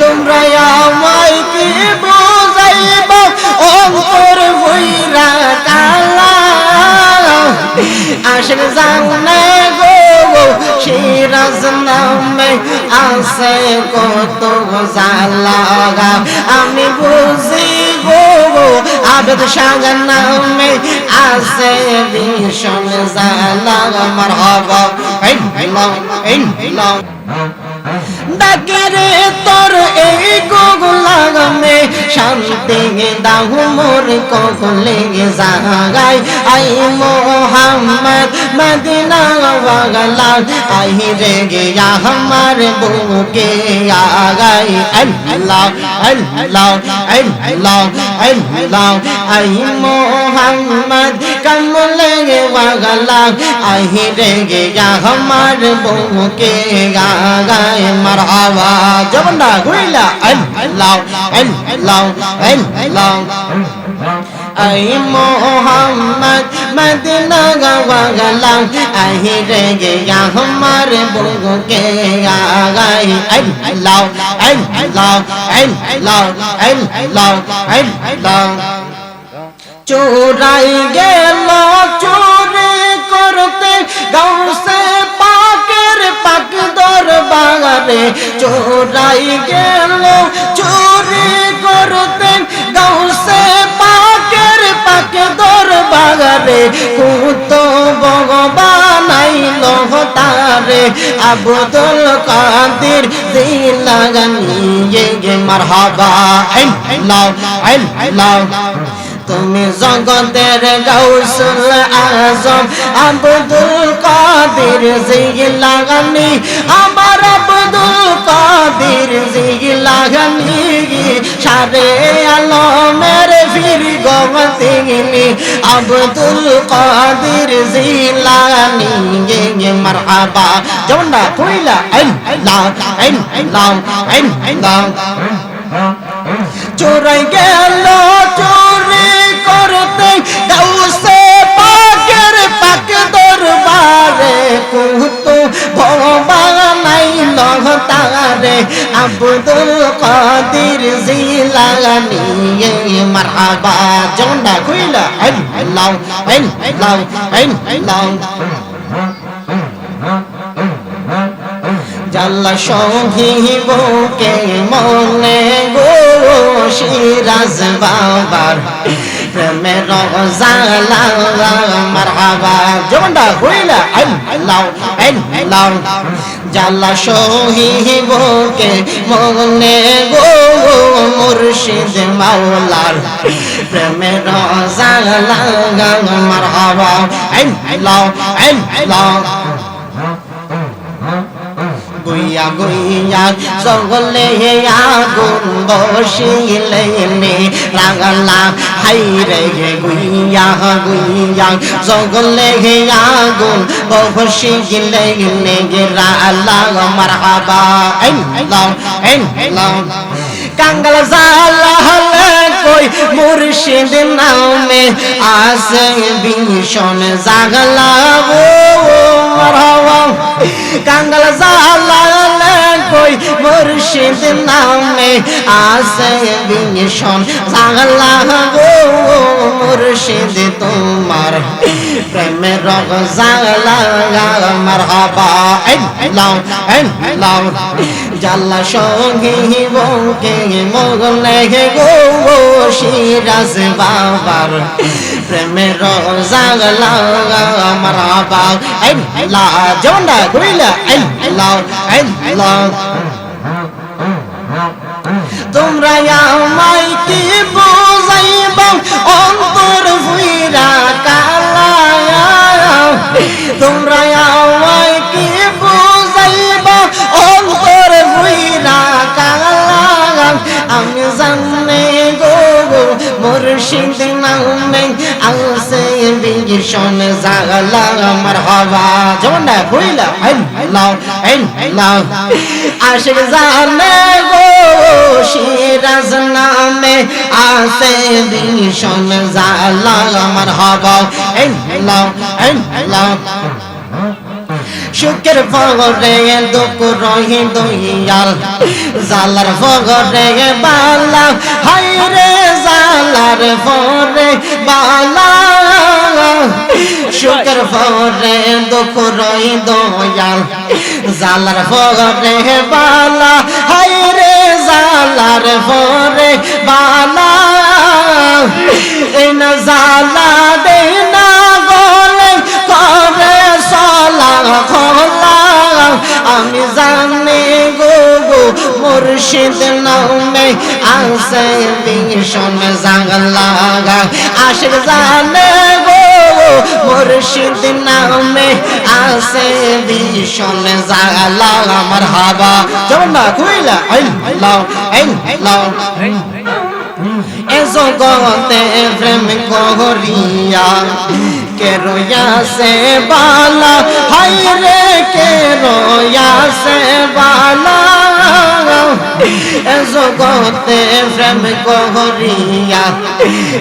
তোমরা আমায় কি বুঝাইবা? অন্তর ভৈরা কালা আসেন জানে গো সিরাজ নামে আছে কত জালা। আমি বুঝি গো আবেদ সাগ নামে আছে ভীষণ জালা। এই লও ডাকেরে তোর এই গোগুলামে শান্তি দাও মোর ককলে জাগাই আই মোহাম্মদ মদিনা বাগলা আই রে গে আমার বুকে আগাই আল্লাহ আল্লাহ আল্লাহ আল্লাহ, আই মোহাম্মদ কমলে বাগলা আই রে গে আমার বুকে আগাই মারহাবা জবন্ডা গুইলা আল্লাহ আল্লাহ আল্লাহ আই মোহাম্মদ মদিনা গওয়াগলাম আহি রে গে আমার বুকে আগাই আল্লাহ আল্লাহ আল্লাহ আল্লাহ আল্লাহ চোরাই গেল চোরে করতে গাউসে পাকের পাক দরবারে চোরাই গেল চোরে করতে গাউসে পাকের পাক দরবারে কুত ভগবান আইল তারে আব্দুল কাদের দিলাগানি গে মারহাবা আল্লাহ আল্লাহ তুমি জগতের গৌসুল আজম, আব্দুল কাদের জিলাগানি আমার আব্দুল কাদের জিলাগানি সারে আলমের ফির গমতিনি আব্দুল কাদের জিলাগানি গে মারহাবা। যেমনটা কইলা আল্লাহ আল্লাহ আল্লাহ চোরাই গেল চোরে কুতু ভগবানাই লহতারে আব্দুল কাদির জিলানি মারহাবা জন্ডা কইলা আল্লাহ আল্লাহ আল্লাহ জাল্লা সহিবকে মনে গো, সিরাজ বাবার। প্রেমের জালা মারহাবা জমন্ডা হইলা আল্লাহ আল্লাহ জাল্লা সহিবকে মনে গো মুর্শিদ মাওলার প্রেমের জালা মারহাবা আল্লাহ আল্লাহ গুইয়া গুইয়া জগলে আগুন বসিলে রাগলা হাই রে গুইয়া গুইয়া জগলে আগুন রালা মারহাবা আল্লাহ আল্লাহ কাঙ্গাল জালা কই মুর্শিদ নামে আসে ভীষণ জাগলা কাঙ্গাল মুর্শিদ নামে আসে বিশন জাগলা গো মুর্শিদ তোমার প্রেমে রগ জাগলা মারহাবা। এন আল্লাহ জাল্লা সঙ্গী বউকে মগলে গো সিরাজ বাবার প্রেমের জাগলা মারহাবা আল্লাহ। জন্ডা কইলা আল্লাহ আল্লাহ। তোমরা আমায় কি বোঝাইবা, অন্তর ভুইরা কালা তোমরা আমায় আমি জানে গো মুর্শিদ নামে আসে ভীষণ জাগলা আমার হওয়া যেমন বইলা আল্লাহ আল্লাহ আশিক জানে গো সিরাজ নামে আসে ভীষণ জাগলা আমার হওয়া আল্লাহ আল্লাহ সুখের ফগরে দুঃখ রহি দইয়াল জালার ফগরে বালা হাই রে জালার ফরে বালা। সুখের ফরে দুঃখ রহি দয়াল জালার ফগরে বালা হাই রে জালার ফরে বালা। এন জালা মুর্শিদ নামে আসে ভীষণ জাগলা আশিক জানে গো মুর্শিদ নামে আসে ভীষণ জাগলা আমার হাবা। যেমন না কুইলা আইন, লাও আইন, লাও। এ জগতে প্রেম করিয়া কে রয়াসে বালা? হাই রে, কে রয়াসে বালা? এ জগতে প্রেম করিয়া।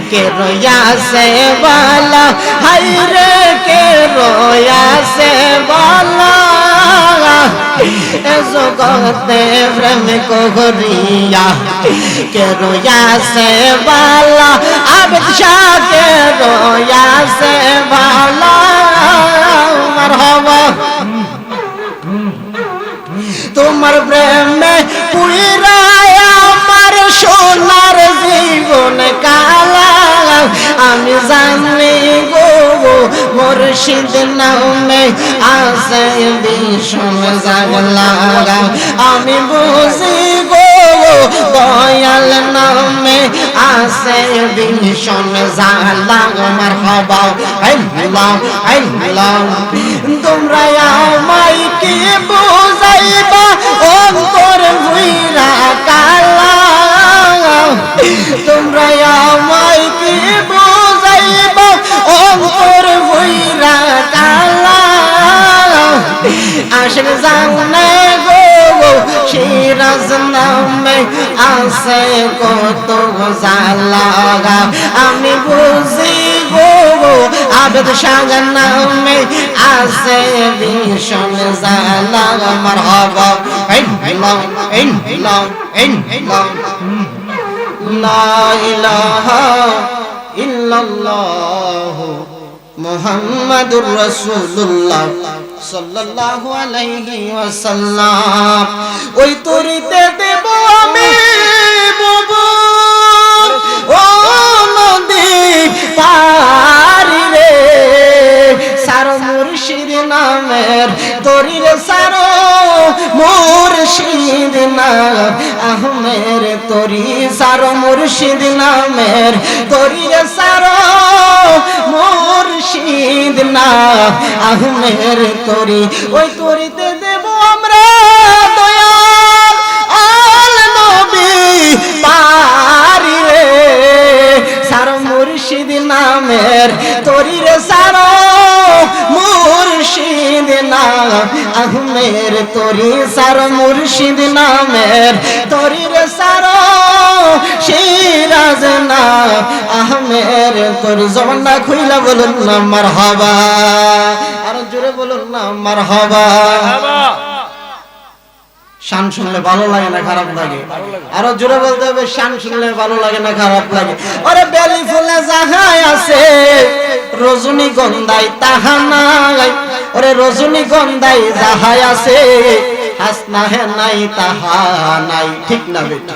কে রয়াসে বালা? হাই রে, কে রয়াসে বালা? এ জগতে প্রেম করিয়া। কে রয়াসে বালা? আবেদ কে রয়াসে বালা? মারহাবা তোমার প্রেমে জানি গো মুর্শিদ নামে আসে ভীষণ জাগলা আমি বুঝি গো দয়াল নামে আসে ভীষণ জাগলা আমার হবা আইলাম আইলাম তোমরা আমায় কি বুঝাইবা, অন্তর ভুইরা কালা। তোমরা আমায় কি বুঝাইবা অন্তর ভুইরা কালা। আসেন জানে গো সিরাজ নামে আসে কত জালা আমি বুঝি গো আবেদ সাগর নামে আসে ভীষণ জালা আমার হব লা ইলাহা ইল্লাল্লাহ মুহাম্মাদুর রাসূলুল্লাহ সাল্লাল্লাহু আলাইহি ওয়াসাল্লাম। ওই তরিতে দেব আমি বুবু ও নদী পারি রে। সার মুর্শিদ নামের তরির সার মুর্শিদ না আহমের তরি সার মুর্শিদ নামের তরির সার মুর্শিদ আহমের তরি, ওই তরিতে দেব আমরা দয়াল। আল নবী পারি রে। সার মুর্শিদ নামের তরির সার না, আহমের তরি সার মুর্শিদ নামের তরির সার, সিরাজ না, আহমের তরি। জবান না খুইলা বলুন না মার হবা আর জোরে বলুন না মার হবা শান শুনলে ভালো লাগে না, খারাপ লাগে? আরও জোরে বলতে হবে, শান শুনলে ভালো লাগে না, খারাপ লাগে? আরে বেলি ফুলে যাহাই আছে, রজনী গন্ধাই তাহা নাই। ওরে রজনী গন্ধাই যাহাই আছে হাসনা হে নাই, তাহা নাই। ঠিক না বেটা?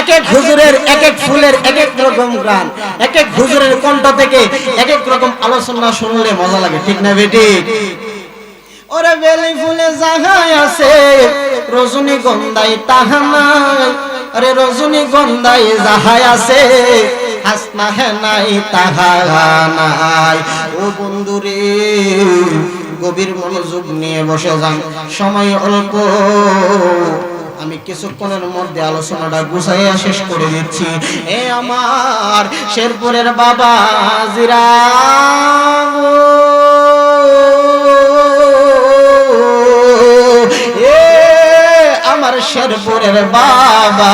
এক এক হুজুরের এক এক ফুলের এক এক রকম গান এক এক হুজুরের কণ্ঠ থেকে এক এক রকম আলোচনা শুনলে মজা লাগে, ঠিক না বেটি? ওরে বেলি ফুলে জাগায় আছে, রজনী গন্ধাই তাহা নাই। আরে রজনী গন্ধাই যাহাই আছে, হাসনা হে নাই তাহা নাই। ও বন্ধুরে, গভীর মনোযোগ নিয়ে বসে যান, সময় অল্প। আমি কিছুক্ষণের মধ্যে আলোচনাটা গুছাইয়া শেষ করে দিচ্ছি। এ আমার শেরপুরের বাবা জিরা শেরপুরের বাবা।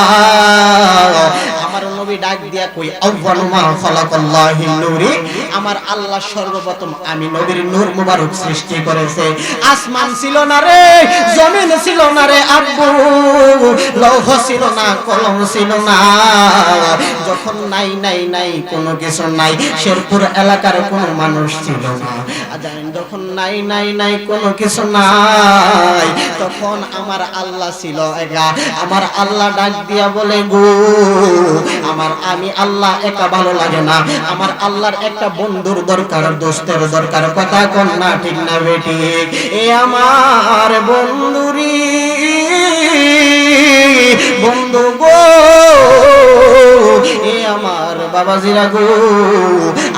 আমার নবী ডাক দিয়া কই আউয়ালু মা খালাকাল্লাহি নূরি আমার আল্লাহ সর্বপ্রথম আমি নবীর নূর মুবারক সৃষ্টি করেছে। আসমান ছিল না রে, জমিন ছিল না রে আব্বু। লৌহ ছিল না, কলম ছিল না। যখন নাই নাই নাই, কোনো কিছু নাই, শেরপুর এলাকার কোনো মানুষ ছিল না। যখন নাই নাই নাই, কোনো কিছু নাই, তখন আমার আল্লাহ ছিল একা। আমার আল্লাহ ডাক দিয়া বলে, গো, আমার, আমি আল্লাহ একা ভালো লাগে না। আমার আল্লাহর একটা বন্ধুর দরকার, দোস্তের দরকার, কথা কন্যা ঠিক না বেটি এ আমার বন্ধুরি, বন্ধু গো, এ আমার বাবাজিরা গো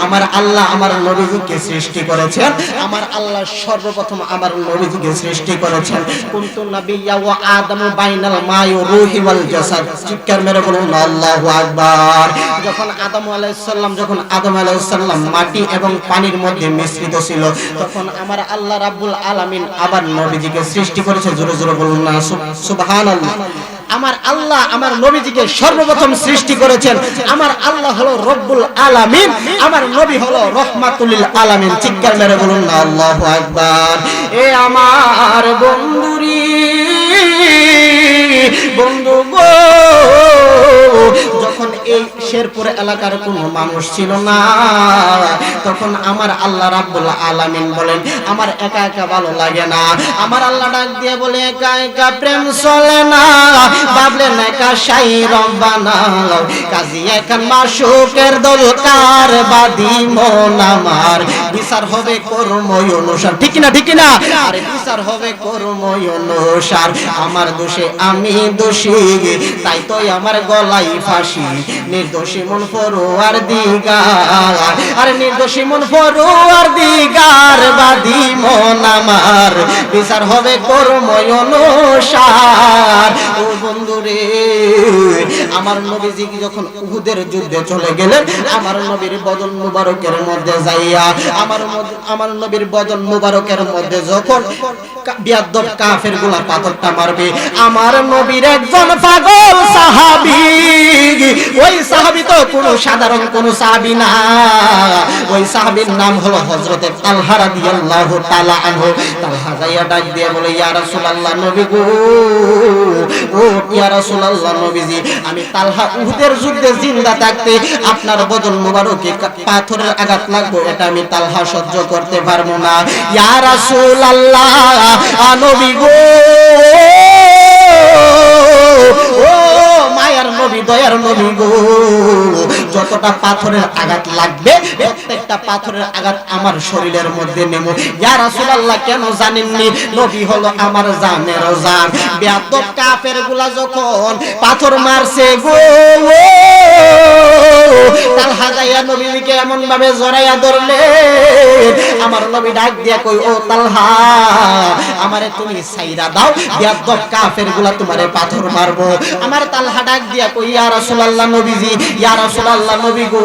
আমার আল্লাহ আমার নবীজিকে সৃষ্টি করেছেন। আমার আল্লাহ সর্বপ্রথম আমার নবীজিকে সৃষ্টি করেছেন। কুনতু নাবিয়্যা ওয়া আদামু বাইনাল মাই ওয়া রূহি ওয়াল জাসাদ। চিৎকার মেরে বলুন, আল্লাহু আকবার। যখন আদম আলাইহিস সালাম যখন আদম আলাইহিস সালাম মাটি এবং পানির মধ্যে মিশ্রিত ছিল, তখন আমার আল্লাহ রাব্বুল আলামিন আবার নবীজিকে সৃষ্টি করেছে। জোরে জোরে বলুন না সুবহানাল্লাহ। আমার আল্লাহ আমার নবীজিকে সর্বপ্রথম সৃষ্টি করেছেন। আমার আল্লাহ হলো রব্বুল আলামিন, আমার নবী হলো রহমাতুল আলামিন। চিৎকার মেরে বলুন না? আল্লাহু আকবার। এ আমার বন্ধুরি, বন্ধু গো, যখন এই শেরপুর এলাকার কোনো মানুষ ছিল না। তখন আমার আল্লাহ রাব্বুল আলামিন বলেন, আমার একা একা ভালো লাগে না। আমার আল্লাহ ডাক দিয়ে বলে, একা একা প্রেম চলে না। ভাবলেন একা সাই রব্বানা। কাজী একান মাসুকের দরকার, বাদি মন আমার। বিচার হবে কর্মই অনুসার। ঠিক না ঠিক না আরে বিচার হবে কর্মই অনুসার। আমার দোষে আমি দোষী, তাই তো আমার গলাই ফাঁসি। নির্দোষী মন ফরোয়ার দিগার। আরে নির্দোষী মন ফরোয়ার দিগার বাদী মন আমার। বিচার হবে কর্ময় অনুসার। ও বন্ধুরে আমার নবীজি যখন উহুদের যুদ্ধে চলে গেলেন, আমার নবীর বদন মুবারকের মধ্যে যাইয়া, আমার আমার নবীর বদন মুবারকের মধ্যে যখন পাথরটা মারবে, আমার নবীর একজন পাগল সাহাবী। ওই সাহাবী তো কোনো সাধারণ কোনো সাহাবী না। ওই নাম হলো হযরতে তালহা রাদিয়াল্লাহু তাআলা আনহু। তালহা যাইয়া ডাক দিয়ে বলে, ইয়া রাসূলুল্লাহ নবী গো, ও ইয়া রাসূলুল্লাহ নবীজি, আমি তালহা উহুদের যুদ্ধে জিন্দা থাকতে আপনার বদল মুবারকে পাথরের আঘাত লাগবে, এটা আমি তালহা সহ্য করতে পারব না। ইয়া রাসূলুল্লাহ, আ নবী গো! মায়ার নবী, দয়ার নবী গো! যতটা পাথরের আঘাত লাগবে প্রত্যেকটা পাথরের আঘাত আমার শরীরের মধ্যে নেব ইয়া রাসূলুল্লাহ, কেন জানেননি? নবী হলো আমার জানের জান। বেয়াদব কাফেরগুলা যখন পাথর মারছে গো তালহা যাইয়া নবীকে এমন ভাবে জড়াইয়া ধরলে, আমার নবী ডাক দিয়া কই ও তালহা, আমারে তুমি সাইরা দাও, বেয়াদব কাফেরগুলা তোমারে পাথর মারবো। আমার তালহা ডাক দিয়া কই ইয়া রাসূলুল্লাহ নবীজি, ইয়া রাসূলুল্লাহ নবী গো,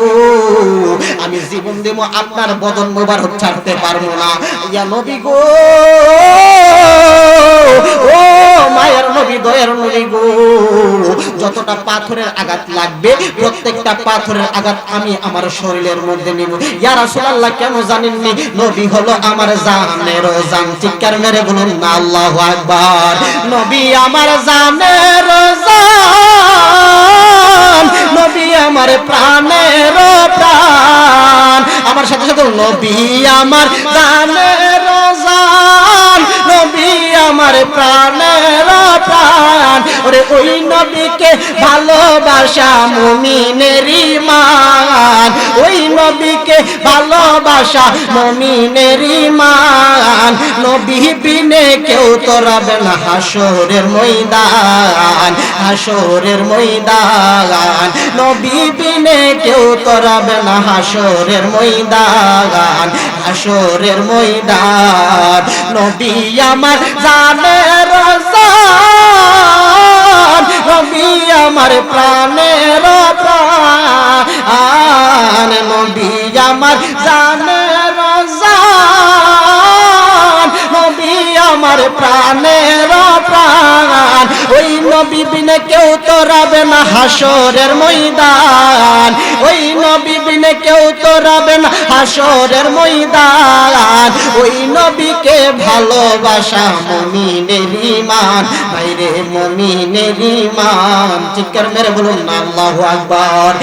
আমি জীবন দেব, আপনার বদন মোবারক ছাড়তে পারব না। ইয়া নবী গো, ও মায়ের নবী, দয়ার নবী গো, যতটা পাথরের আঘাত লাগবে, প্রত্যেকটা পাথরের আঘাত আমি আমার শরীরের মধ্যে নিব। ইয়া রাসূলুল্লাহ, কেন জানেননি? নবী হলো আমার জানের জান। চিৎকার মেরে বলুন না আল্লাহু আকবার। নবী আমার জানের জান। নবী আমার প্রাণের প্রাণ। আমার সাথে সাথে নবী আমার প্রাণের জান নবী আমার প্রাণের প্রাণ। ওরে ওই নবীকে ভালোবাসা ইমান ওই নবীকে ভালোবাসা ইমান নবী বিনে কেউ তো না হাসরের ময়দান হাসরের ময়দান। নবী বিনে কেউ না হাসরের ময়দান হাসরের ময়দান। নবী আমার জানের জান নবী আমার প্রাণের প্রাণ আমার প্রাণের প্রাণ ওই নবী বিনে কেউ তো না হাসরের ময়দান। ওই নবী বিনে কেউ তো না হাসরের ময়দান। ওই নবীকে ভালোবাসা মমিনের ইমান বাইরে মমিনের ইমান চিৎকার মেরে বলুন আল্লাহু আকবার।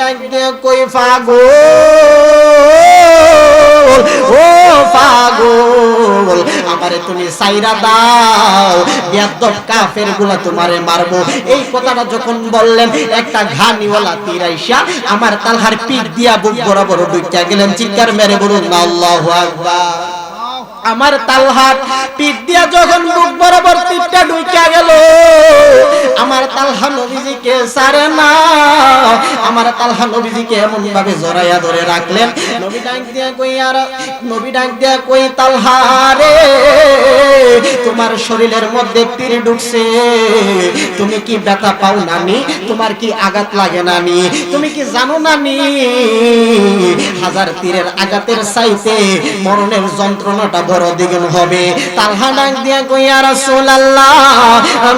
ডাক কই ফাগো ও পাগল আমারে তুমি সাইরা দাও। বেয়াদব কাফেরগুলা তোমারে মারবো। এই কথাটা যখন বললেন, একটা ঘানিওয়ালা তীরাইশা আমার তালহার পিঠ দিয়া বুক বরাবর ঢুকিয়া গেলেন। চিৎকার মেরে বলুন, আল্লাহু আকবার। আমার তালহার পিঠ দিয়া যখন বুক বরাবর তীরটা ঢুকিয়া গেল আমার তালহা নবীজিকে সারে না। আমার তালহা নবীজিকে এমন ভাবে জড়াইয়া ধরে রাখলেন। নবী ডাক দিয়া কই, আর নবী ডাক দিয়া কই, তালহা রে, তোমার শরীরের মধ্যে তীর ঢুকছে। তুমি কি ব্যথা পাও নানি? তোমার কি আঘাত লাগে না নানি? তুমি কি জানো নানি? হাজার তীরের আঘাতের চাইতে মরণের যন্ত্রণাটা বড় দ্বিগুণ হবে। তালহা ডাক দিয়া কই, আর রাসূলুল্লাহ,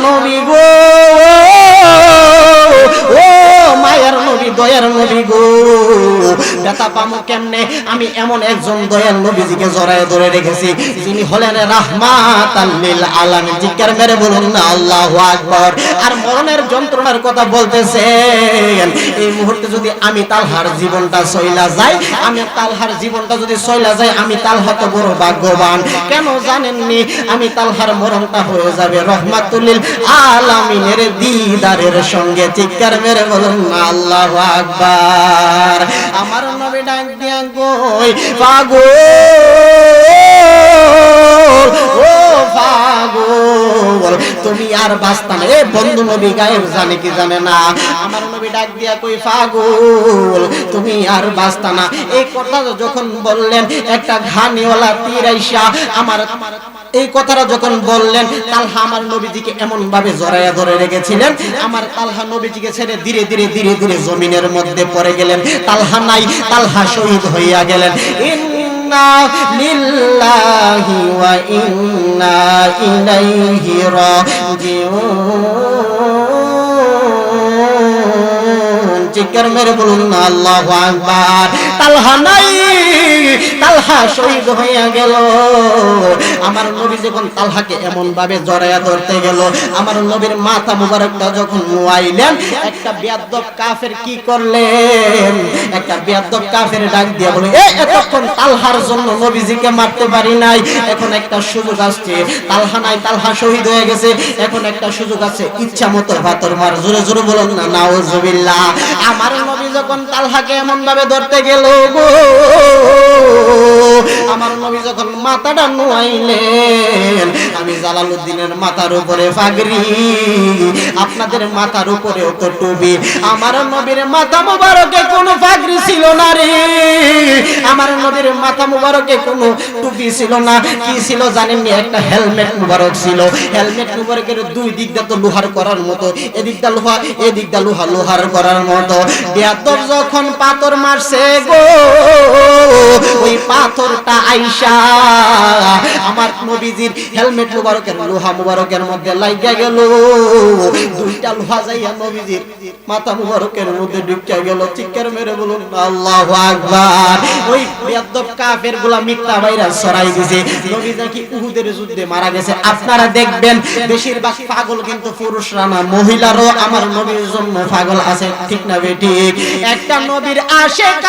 নবী গো এই যদি আমি তালহার জীবনটা সইলা যাই, আমি তালহার জীবনটা যদি সইলা যায় আমি তালহা তো বড় ভাগ্যবান। কেন জানেননি? আমি তালহার মরণটা হয়ে যাবে। রহমাতুল্লিল আলামিনের দিদারের সঙ্গে চিৎকার মেরে বলুন, আল্লাহু আকবার। আমার নবী ডাক দিয়া ও পাগল, তুমি আর বাস্তা না। এ বন্ধু নবী গায়েব জানে কি জানে না। আমার নবী ডাক দিয়া, কই পাগল, তুমি আর বাস্তা না। এই কথা যখন বললেন, একটা ঘানিওয়ালা তীর আইসা আমার আমার এই কথাটা যখন বললেন, তালহা আমার নবীজিকে এমন ভাবে জড়াইয়া ধরে রেখেছিলেন, আমার তালহা নবীজিকে ছেড়ে ধীরে ধীরে ধীরে ধীরে জমিনের মধ্যে পড়ে গেলেন। তালহা নাই, তালহা শহীদ হইয়া গেলেন। চিৎকার মেরে বলুন আল্লাহু আকবার। তালহা নাই তালহা শহীদ হইয়া গেল। আমার নবী যখন তালহাকে এমন ভাবে জড়াইয়া ধরতে গেল, আমার নবীর মাথা মুবারকটা যখন নোয়াইলেন একটা বেয়াদব কাফের কি করলেন? একটা বেয়াদব কাফের ডাক দিয়ে বলে, এ, এতক্ষণ তালহার জন্য নবীজিকে মারতে পারি নাই। এখন একটা সুযোগ আসছে। তালহা নাই, তালহা শহীদ হয়ে গেছে। এখন একটা সুযোগ আছে। ইচ্ছা মতো ভাতর মার, জোরে জোরে বলুন না, নাউজুবিল্লাহ। আমার নবী যখন তালহাকে এমন ভাবে ধরতে গেল গো আমার নবী যখন মাথাটা নোয়াইলেন, আমি জালালউদ্দিনের মাথার উপরে পাগড়ি আপনাদের মাথার উপরেও তো টুপি। আমার নবীর মাথা মোবারকে কোনো পাগড়ি ছিল না রে। আমার নবীর মাথা মোবারকে কোনো টুপি ছিল না। কি ছিল জানেননি একটা হেলমেট মোবারক ছিল। হেলমেট মোবারকের দুই দিক দিয়ে তো লোহার করার মতো। এদিক দা লোহা, এদিক দা লোহা, লোহার করার মতো। বেয়াদব যখন পাথর মারছে গো, ওই পাথরটা আইসা, আমার নবীজির হেলমেট মুবারকের, লোহা মুবারকের মধ্যে লাইগা গেল। দুইটা লোহা যাইয়া নবীজির মাথা মুবারকের মধ্যে ঢুকিয়া গেল। চিৎকার মেরে বলুন, আল্লাহু আকবার। ওই বেয়াদব কাফেরগুলা মিথ্যা বাইরা ছড়াই দিছে। নবী নাকি উহুদের যুদ্ধে মারা গেছে। আপনারা দেখবেন, বেশিরভাগ পাগল কিন্তু পুরুষরা না, মহিলারও আমার নবীর জন্য পাগল আছে। ঠিক না বেঠিক একটা নবীর আশেকান,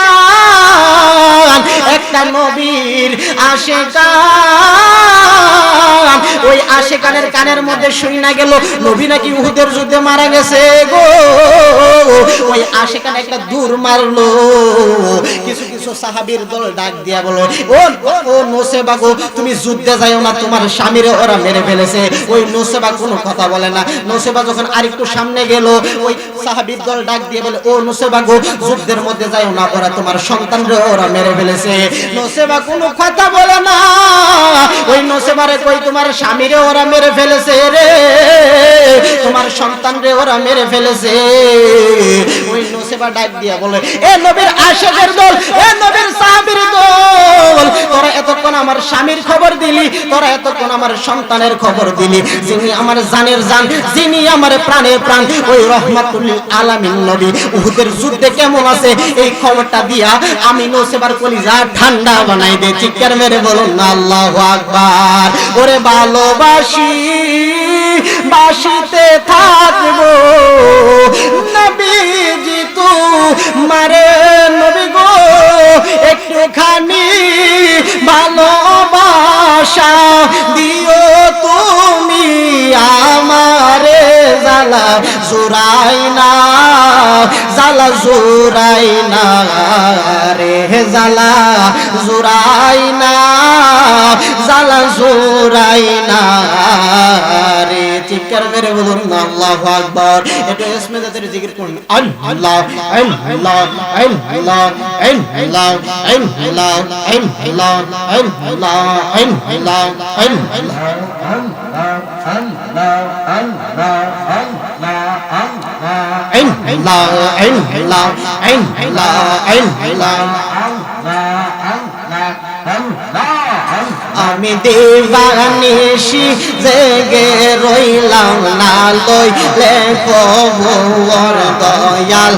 একটা নবীর আশেকান ওই আশেকানের কানের মধ্যে না গেল। নবী নাকি উহুদের যুদ্ধে মারা গেছে গো। ওই আশেকান একটা দূর মারলো। কিছু কিছু সাহাবীর দল ডাক দিয়া বলো, ও ও নোসেবা গো, তুমি যুদ্ধে যাইও না, তোমার স্বামীরে ওরা মেরে ফেলেছে। ওই নোসেবা কোনো কথা বলে না। নোসেবা যখন আরেকটু সামনে গেল, ওই সাহাবীর দল ডাক দিয়ে বলে, ও নোসেবা যুদ্ধের মধ্যে যাইও না, ওরা তোমার ওরা মেরে ফেলেছে। নোসেবা কোনো কথা বলে না। ওই নোসেবারে কই, তোমার স্বামীরে ওরা মেরে ফেলেছে রে। তোমার ওরা মেরে ফেলেছে। ওই নোসেবা ডাক বলে, এ নবীর দল, এ নবীর দল, তোরা এতক্ষণ আমার স্বামীর খবর দিলি, তোরা এতক্ষণ আমার সন্তানের খবর দিলি। যিনি আমার জানের জান, যিনি আমার প্রাণের প্রাণ, ওই রহমাতুল আলামিন নবী, উহুদের যুদ্ধে কেমন আছে? এই খবরটা দিয়া আমি নোসেবার কলিজা ঠান্ডা বানাই দে, চিৎকার মেরে বলুন না আল্লাহু আকবার। ওরে ভালোবাসি, বাসিতে থাকব জালা জুরাই না জালা জুরাই না রে জালা জুরাই না জালা জুরাই না রে চিৎকার মেরে বলুন আল্লাহু আকবার একটু ইসমে দাদের জিকির করুন আল্লাহ Allah Allah Allah Allah Allah Allah Allah Allah Allah Allah আল্লাহ আমি দেবানিসি জেগে রইলাম না লইলে কবর দয়াল।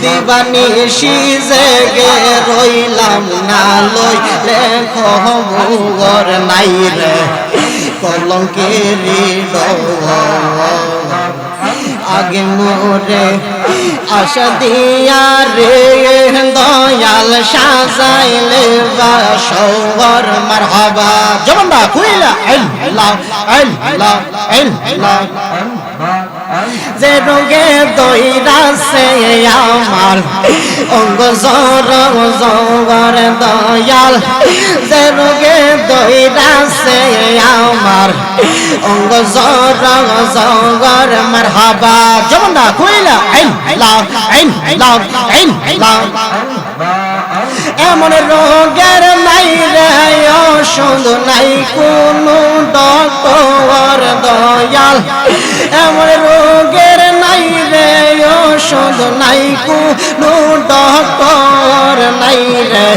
দিবানিসি জেগে রইলাম না লইলে কবর নাই রে কলঙ্কেরি আগে মোরে আশা দিয়া রে দয়াল সাজাইলে বাসর মারহাবা। জবানবা কুইলা আল্লাহ আল্লাহ আল্লাহ যে রোগে দইরাছে আমার অঙ্গ জর জগর দয়াল যে রোগে দইরাছে আমার অঙ্গ জর জগর মারহাবা জমনা কইলা আইন লাভ আইন লাভ আইন লাভ এমন রোগের নাই রে, ওষুধ নাই, কোনো ডক্টর দয়াল। এমন রোগের নাই রে, ওষুধ নাই, কোনো ডক্টর নাই রে।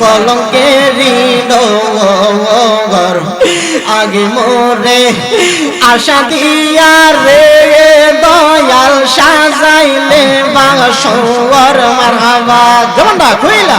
কলঙ্কেরি ডর আগে মোরে, আশা দিয়া রে দয়াল সাজাইলে বাসর মারহাবা। জমনটা কইলা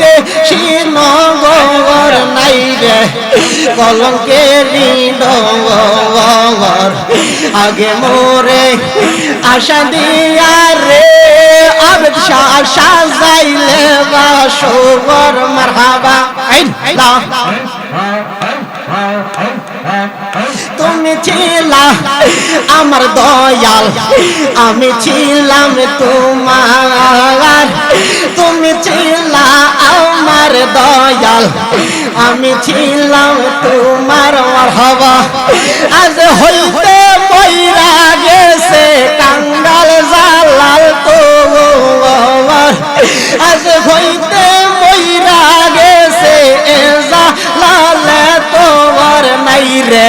দেশি নহবর নাই রে কলঙ্কের আগে মোরে আশা দিয়া রে। আবেদ শাহ সাজাইলে বাসর মারহাবা। আইন লা। তুমি ছিলা আমার দয়াল, আমি ছিলাম তোমার। তুমি ছিলা আমার দয়াল, আমি ছিলাম তোমার হবা আজ হইতে মইরা গেছে কাঙ্গাল জালাল তো আজ হইতে মইরা গেছে এ জালালে তোমার নাই রে।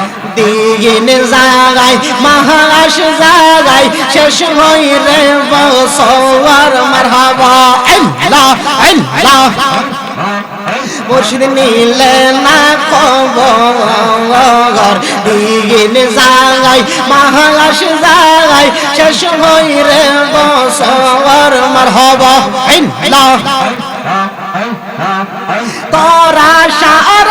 দিন জাগাই মহারাশ জাগাই, শেষ হই রে বসওয়ার মারহাবা। আল্লাহ আল্লাহ। মুর্শিদ নীলে না খবর দিন জাগাই মহারাশ জাগাই, শেষ হই রে বসওয়ার মারহাবা। আল্লাহ। তোরা আশায়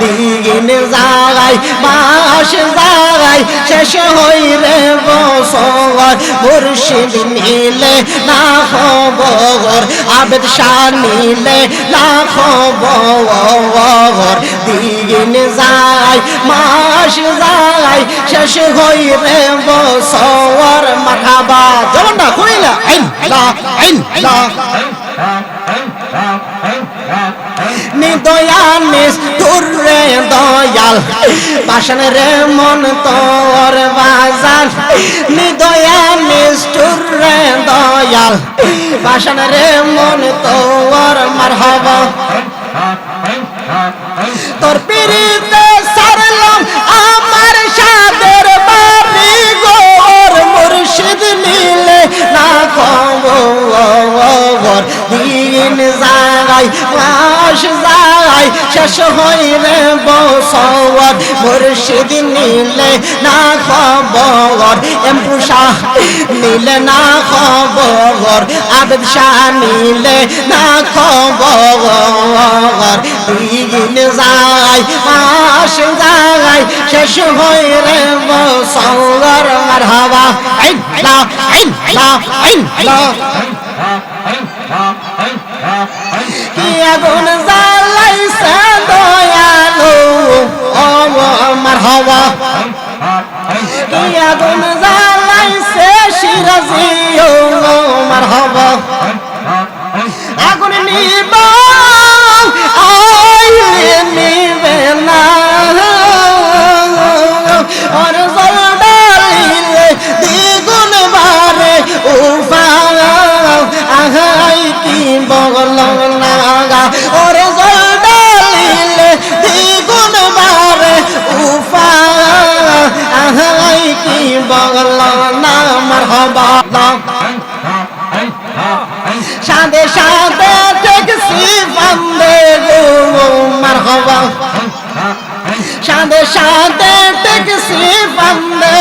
দিন জাগাই মাস জাগাই শেষ হই রে বসর মুর্শিদ নিলে না খবর, আবেদ শাহ নিলে না খবর। দিন যাই মাস যাই শেষ হই রে বসর মারহাবা জবানটা কইলা আইন লা আইন লা নিদয়ানিস তুরে দয়াল বাসন রে মন তোর বাজার নিদয়ানিস তুরে দয়াল বাসন রে মন তোর মারহাবা তোর পিরিতে সারলাম আমার সাদের বাড়ি গোর মুর্শিদ নিলে না খবর দিন যাই, মাস যাই, শেষ হই রে বসর মুর্শিদ নিলে না খবর এমপু শাহ নিলে না খবর আবেদ শাহ নিলে না খবর। দিন যাই, মাস যাই, শেষ হই রে বসর মারহাবা আইন লা আইন লা আইন লা আগুন জ্বালাইছে দয়ালু। ও মারহাবা কি আগুন জ্বালাইছে সিরাজি ও মারহাবা আগুন নিবা আইলে নিবে কি বগল লাগা ওর জলদালিলে দ্বিগুণ বারে উফা। আহাই কি বগল না মারহাবা সাদে সাদে ট্যাক্সি বন্দে গো মারহাবা সাদে সাদে ট্যাক্সি বন্দে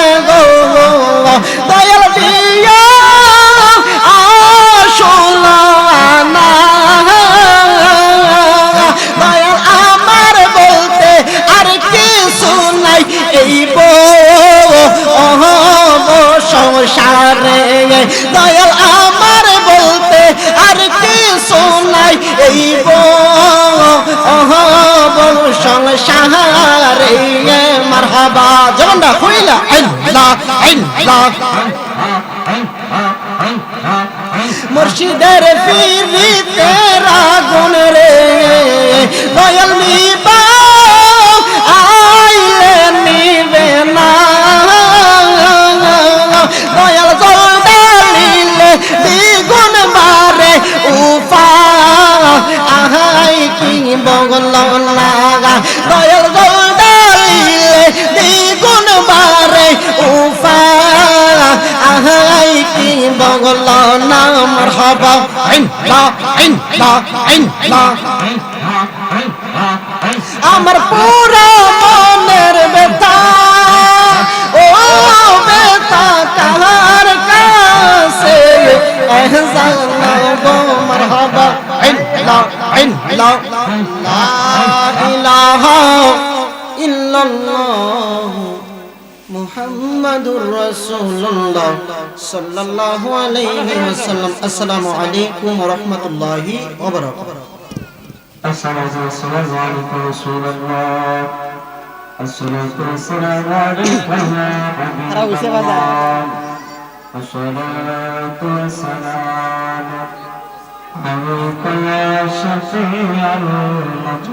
সংসারে মারহাবা, জবানটা কইলা আইল্লা আইল্লা মুর্শিদের ফিরিতে রাগুন রে। দয়াল নিবা, আইলে নিবে না। দয়াল জল ডালিলে দ্বিগুণ বারে উফা। আহাই কি বগল না মারহাবা আইন লা আইন লা আইন লা আমার পুরো মনের ব্যথা, ও ব্যথা কাহার কাছে। এহসান গো মারহাবা। আইন লা লা ইলাহা ইল্লাল্লাহ। মুহাম্মাদুর রাসূলুল্লাহ সাল্লাল্লাহু আলাইহি ওয়াসাল্লাম আসসালামু আলাইকুম ওয়া রাহমাতুল্লাহি ওয়া বারাকাতুহু الصلاة والسلام عليك رسول الله الصلاة والسلام عليك يا حبيب الله الصلاة والسلام عليك يا شفيع المتقين